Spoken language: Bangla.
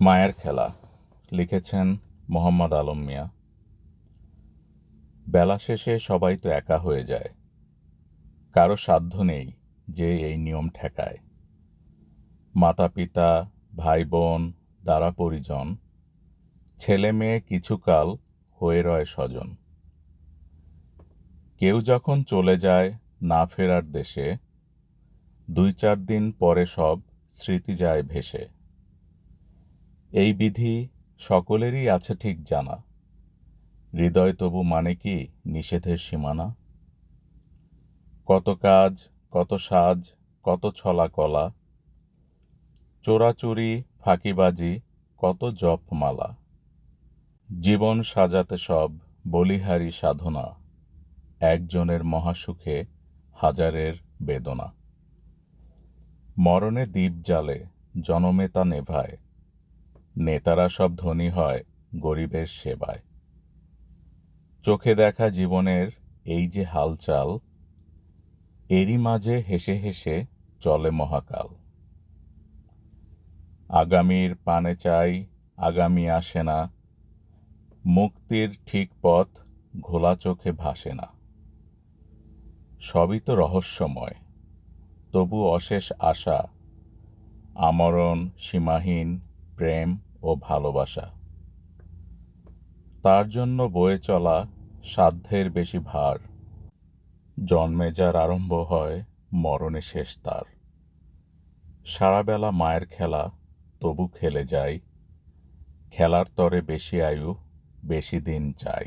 মায়ের খেলা লিখেছেন মোহাম্মদ আলম মিয়া। বেলা শেষে সবাই তো একা হয়ে যায়। কারও সাধ্য নেই যে এই নিয়ম ঠেকায়। মাতা পিতা ভাই বোন দ্বারা পরিজন ছেলে মেয়ে কিছুকাল হয়ে রয় স্বজন। কেউ যখন চলে যায় না ফেরার দেশে দুই চার দিন পরে সব স্মৃতি যায় ভেসে। এই বিধি সকলেরই আছে ঠিক জানা। হৃদয় তবু মানে কি নিষেধের সীমানা? কত কাজ, কত সাজ, কত ছলা কলা। চোরাচুরি, ফাঁকিবাজি, কত জপমালা। জীবন সাজাতে সব বলিহারি সাধনা, একজনের মহাসুখে হাজারের বেদনা। মরণে দ্বীপ জালে জনমে তা নেভায় নেতারা সব ধনী হয় গরিবের সেবায়। চোখে দেখা জীবনের এই যে হালচাল, এরই মাঝে হেসে হেসে চলে মহাকাল। আগামীর পানে চাই, আগামী আসে না। মুক্তির ঠিক পথ ঘোলা চোখে ভাসে না। সবই তো রহস্যময়, তবু অশেষ আশা, আমরণ, সীমাহীন, প্রেম ও ভালোবাসা। তার জন্য বয়ে চলা সাধ্যের বেশি ভার। জন্মে যার আরম্ভ হয়, মরণে শেষ তার। সারাবেলা মায়ের খেলা, তবু খেলে যায় খেলার তরে বেশি আয়ু, বেশি দিন চাই।